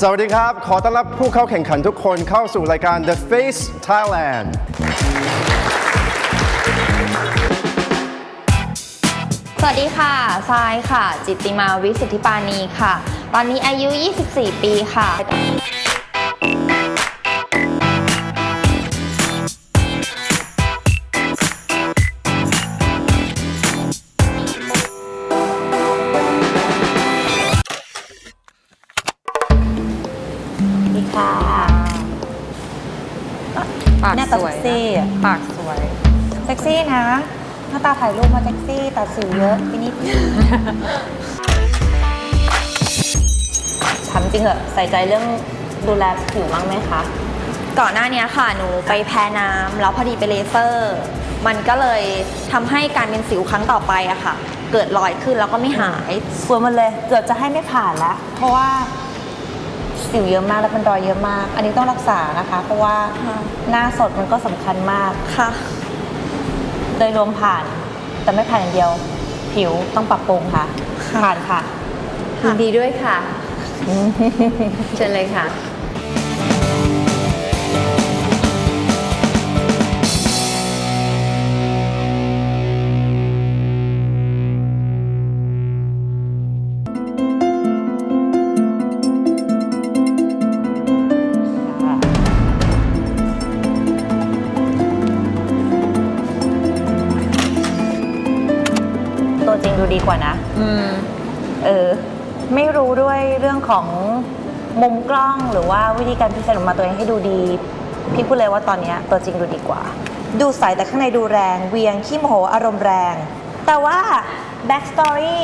สวัสดีครับ ขอต้อนรับผู้เข้าแข่งขันทุกคนเข้าสู่รายการ The Face Thailand สวัสดีค่ะ ทรายค่ะ จิตติมาวิสุทธิปานีค่ะ ตอนนี้อายุ 24 ปีค่ะ ปากหน้าสตาวยเซ็กซี่อะนะปากสวย เซ็กซี่นะหน้าตาถ่ายรูปมาเซ็กซี่แต่สิวเยอะไปนิดถามจริงเหอะใส่ใจเรื่องดูแลผิวบ้างไหมคะ ก่อนหน้านี้ค่ะหนูไปแพ้น้ำแล้วพอดีไปเลเซอร์ มันก็เลยทำให้การเป็นสิวครั้งต่อไปอะค่ะ เกิดรอยขึ้นแล้วก็ไม่หาย สวยหมันเลย เกือบจะให้ไม่ผ่านละเพราะว่า สิวเยอะมากแล้วเป็นรอยเยอะมาก อันนี้ต้องรักษานะคะ เพราะว่าค่ะหน้าสดมันก็สำคัญมาก ค่ะ โดยรวมผ่าน แต่ไม่ผ่านอย่างเดียว ผิวต้องปรับปรุงค่ะ ผ่านค่ะ ยินดีด้วยค่ะ เชิญเลยค่ะ กว่านะ อืม เออ ไม่รู้ด้วยเรื่องของมุมกล้องหรือว่าวิธีการพิเศษออกมาตัวเองให้ดูดี พี่พูดเลยว่าตอนเนี้ยตัวจริงดูดีกว่า ดูใสแต่ข้างในดูแรง เวียงขี้โมโหอารมณ์แรง แต่ว่า back story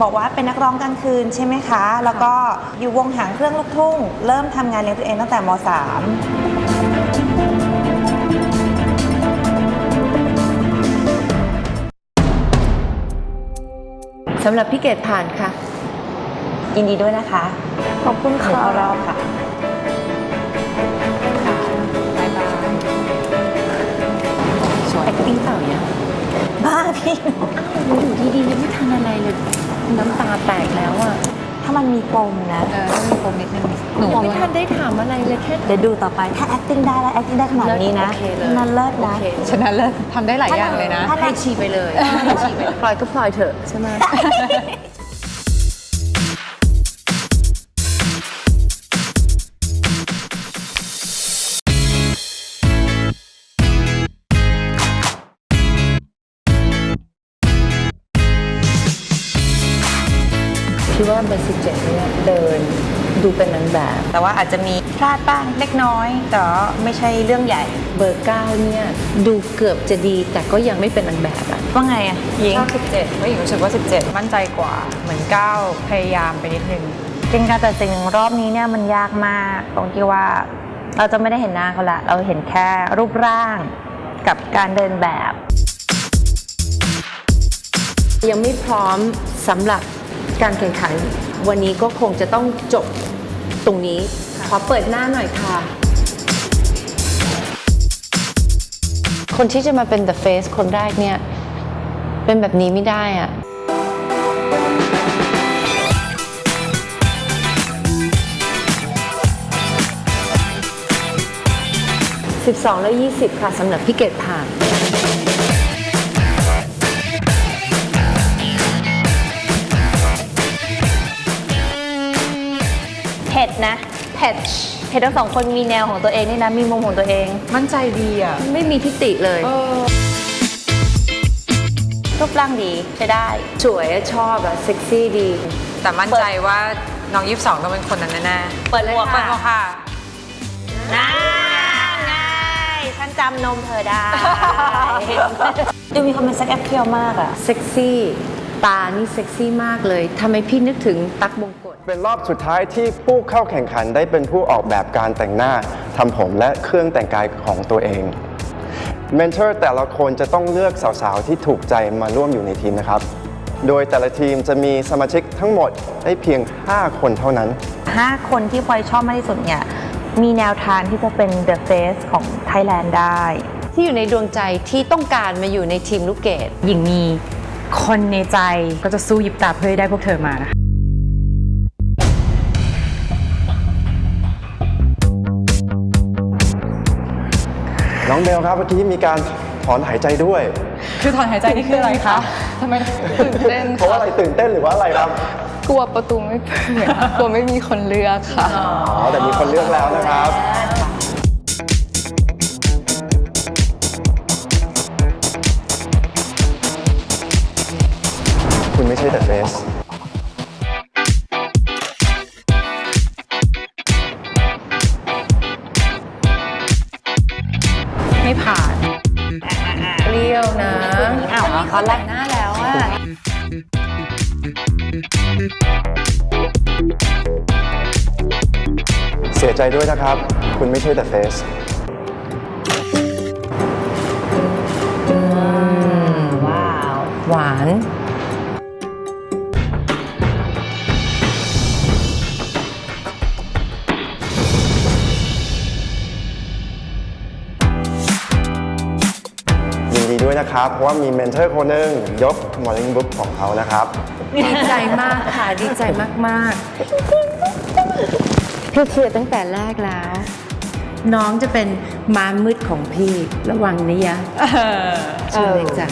บอกว่าเป็นนักร้องกลางคืนใช่ไหมคะ แล้วก็อยู่วงหางเครื่องลูกทุ่ง เริ่มทำงานเลี้ยงตัวเองตั้งแต่ม .3 สำหรับพี่เกดผ่านค่ะ ยินดีด้วยนะคะขอบคุณหนูค่ะ เข้ารอบค่ะ บ๊ายบาย สวย acting เปล่าเนี่ยบ้าพี่ อยู่ดีๆยังไม่ทันอะไรเลย น้ำตาแตกแล้วอะ ถ้ามันมีปมนะเออต้องมีปมนิดนึงหนูไม่ทันได้ถามอะไรเลยแค่เดี๋ยวดูต่อไปถ้า acting ได้แล้ว acting ได้ขนาดนี้นะโอเคเลยนั่นเลิศนะโอเคชนะเลิศทำได้หลายอย่างเลยนะถ้าให้ชีไปเลยให้ชีไปพลอยก็พลอยเถอะใช่ไหม ว่าเบอร์สิบเจ็ดเนี่ยเดินดูเป็นนางแบบ แต่ว่าอาจจะมีพลาดบ้างเล็กน้อย แต่ว่าไม่ใช่เรื่องใหญ่ เบอร์เก้าเนี่ยดูเกือบจะดีแต่ก็ยังไม่เป็นนางแบบอะว่าไงอะหญิงชอบ17เพราะหญิงรู้สึกว่า 17 มั่นใจกว่า เหมือน 9 พยายามไปนิดนึงจริงการตัดสินรอบนี้เนี่ยมันยากมากตรงที่ว่าเราจะไม่ได้เห็นหน้าเขาละ เราเห็นแค่รูปร่างกับการเดินแบบ ยังไม่พร้อมสำหรับ การแข่งขันวันนี้ก็คงจะต้องจบตรงนี้ ขอเปิดหน้าหน่อยค่ะ คนที่จะมาเป็น The Face คนแรกเนี่ย เป็นแบบนี้ไม่ได้อะ12 และ 20 ค่ะสำหรับพี่เกดผ่าน นะเผ็ดเผ็ดทั้งสองคนมีแนวของตัวเองนี่นะ มีมุมของตัวเอง มั่นใจดีอะไม่มีทิฏฐิเลยรูปร่างดีใช้ได้ สวยอะชอบอะเซ็กซี่ดี แต่มั่นใจว่าน้อง22ต้องเป็นคนนั้นแน่ๆเปิดหมวกเปิดหมวกค่ะ น่าง่ายฉันจำนมเธอได้ ดูมีความเป็นเซ็กแอปเพียวมากอะเซ็กซี่ ตานี่เซ็กซี่มากเลยทำให้พี่นึกถึงตั๊กบงกฎเป็นรอบสุดท้ายที่ผู้เข้าแข่งขันได้เป็นผู้ออกแบบการแต่งหน้าทำผมและเครื่องแต่งกายของตัวเองเมนเทอร์แต่ละคนจะต้องเลือกสาวๆ ที่ถูกใจมาร่วมอยู่ในทีมนะครับ โดยแต่ละทีมจะมีสมาชิกทั้งหมดได้เพียง 5 คนเท่านั้น 5 คนที่พลอยชอบมากที่สุดเนี่ยมีแนวทางที่จะเป็น The Face ของ Thailand ได้ ที่อยู่ในดวงใจที่ต้องการมาอยู่ในทีมลูกเกดหญิงมี คนในใจก็จะสู้ยิบตาเพื่อได้พวกเธอมานะคะน้องเบลครับเมื่อกี้มีการถอนหายใจด้วย คือถอนหายใจนี่คืออะไรคะทำไมตื่นเต้นเพราะอะไรตื่นเต้นหรือว่าอะไรครับ กลัวประตูไม่เปิดกลัวไม่มีคนเลือกค่ะ อ๋อ แต่มีคนเลือกแล้วนะครับ อ้าวเขาไล่หน้าแล้วอะเสียใจด้วยนะครับ คุณไม่ใช่แต่เฟสว้าว หวาน ดีด้วยนะครับ เพราะว่ามีเมนเทอร์คนหนึ่งยก Morning Book ของเขานะครับ ดีใจมากค่ะ ดีใจมากๆ พี่เชียร์ตั้งแต่แรกแล้ว น้องจะเป็นม้ามืดของพี่ระวังนะยะเชิญเลยจ้ะ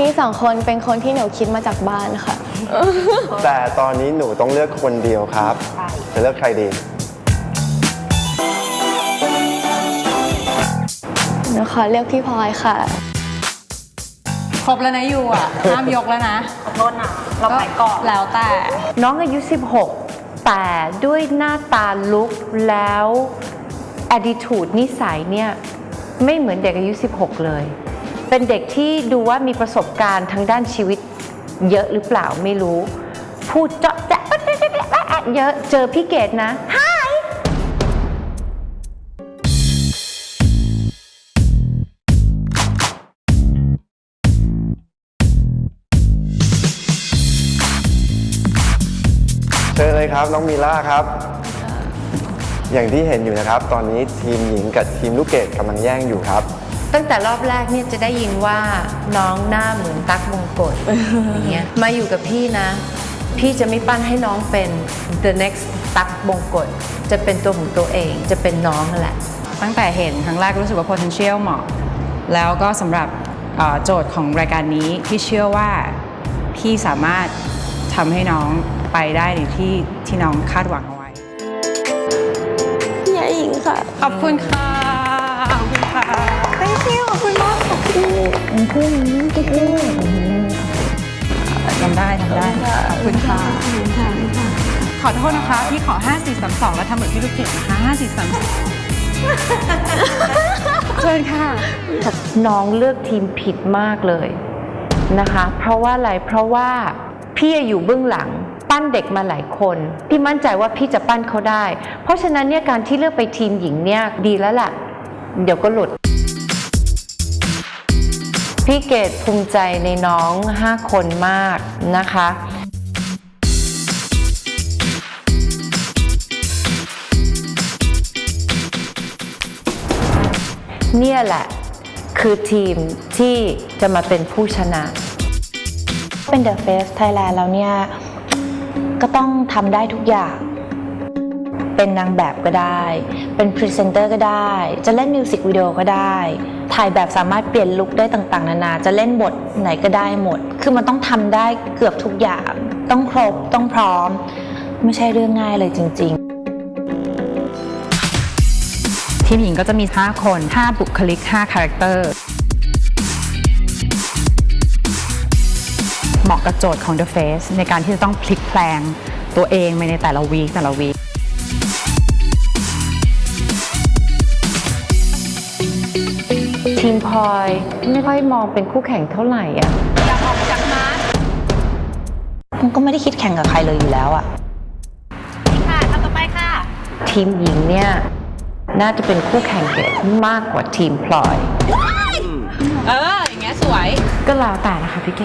พี่สองคนเป็นคนที่หนูคิดมาจากบ้านค่ะ แต่ตอนนี้หนูต้องเลือกคนเดียวครับ จะเลือกใครดี หนูขอเลือกพี่พลอยค่ะ ครบแล้วนะยูอะ ห้ามยกแล้วนะ ขอโทษนะ เราไปก่อนแล้วแต่ น้องอายุ 16 แต่ด้วยหน้าตาลุกแล้ว attitude นิสัยเนี่ย ไม่เหมือนเด็กอายุ 16 เลย เป็นเด็กที่ดูว่ามีประสบการณ์ทางด้านชีวิตเยอะหรือเปล่าไม่รู้ พูดเจาะแจ๊ะเยอะเจอพี่เกดนะ Hi เชิญเลยครับ น้องมีล่าครับ อย่างที่เห็นอยู่นะครับ ตอนนี้ทีมหญิงกับทีมลูกเกดกำลังแย่งอยู่ครับ ตั้งแต่รอบแรกเนี่ยจะได้ยินว่าน้องหน้าเหมือนตั๊กมงกฎอย่างเงี้ยมาอยู่กับพี่นะ พี่จะไม่ปั้นให้น้องเป็น the next ตั๊กมงกฎจะเป็นตัวของตัวเองจะเป็นน้องนั่นแหละ ตั้งแต่เห็นครั้งแรกรู้สึกว่า potential เหมาะ แล้วก็สำหรับเอ่อโจทย์ของรายการนี้พี่เชื่อว่าพี่สามารถทำให้น้องไปได้ในที่ที่น้องคาดหวังเอาไว้พี่ยาหญิงค่ะ ขอบคุณค่ะ คุณมากขอบคุณทำได้ทำได้ขอบคุณค่ะขอโทษนะคะพี่ขอ 5 4 3 2 แล้วทำเหมือนพี่ลูกเกดนะคะ5 4 3 2เชิญค่ะ น้องเลือกทีมผิดมากเลยนะคะ เพราะว่าอะไรเพราะว่าพี่อยู่เบื้องหลังปั้นเด็กมาหลายคนพี่มั่นใจว่าพี่จะปั้นเขาได้ เพราะฉะนั้นเนี่ยการที่เลือกไปทีมหญิงเนี่ยดีแล้วล่ะ เดี๋ยวก็หลุด พี่เกดภูมิใจในน้อง 5 คนมากนะคะเนี่ยแหละคือทีมที่จะมาเป็นผู้ชนะ เป็น The Face Thailand แล้วเนี่ย ก็ต้องทำได้ทุกอย่าง เป็นนางแบบก็ได้ เป็นพรีเซนเตอร์ก็ได้ จะเล่นมิวสิกวิดีโอก็ได้ ถ่ายแบบสามารถเปลี่ยนลุคได้ต่างๆ นานา จะเล่นบทไหนก็ได้หมด คือมันต้องทำได้เกือบทุกอย่าง ต้องครบ ต้องพร้อม ไม่ใช่เรื่องง่ายเลยจริง ๆทีมหญิงก็จะมี 5 คน 5 บุคลิก 5 คาแรคเตอร์ เหมาะกับโจทย์ของ The Face ในการที่จะต้องพลิกแปลงตัวเองไปในแต่ละวีคแต่ละวีค ทีมพลอยไม่ค่อยมองเป็นคู่แข่งเท่าไหร่อะมันก็ไม่ได้คิดแข่งกับใครเลยอยู่แล้วอะทีมหญิงเนี่ยน่าจะเป็นคู่แข่งเด็กมากกว่าทีมพลอย เอออย่างเงี้ยสวย ก็แล้วแต่นะคะพี่เก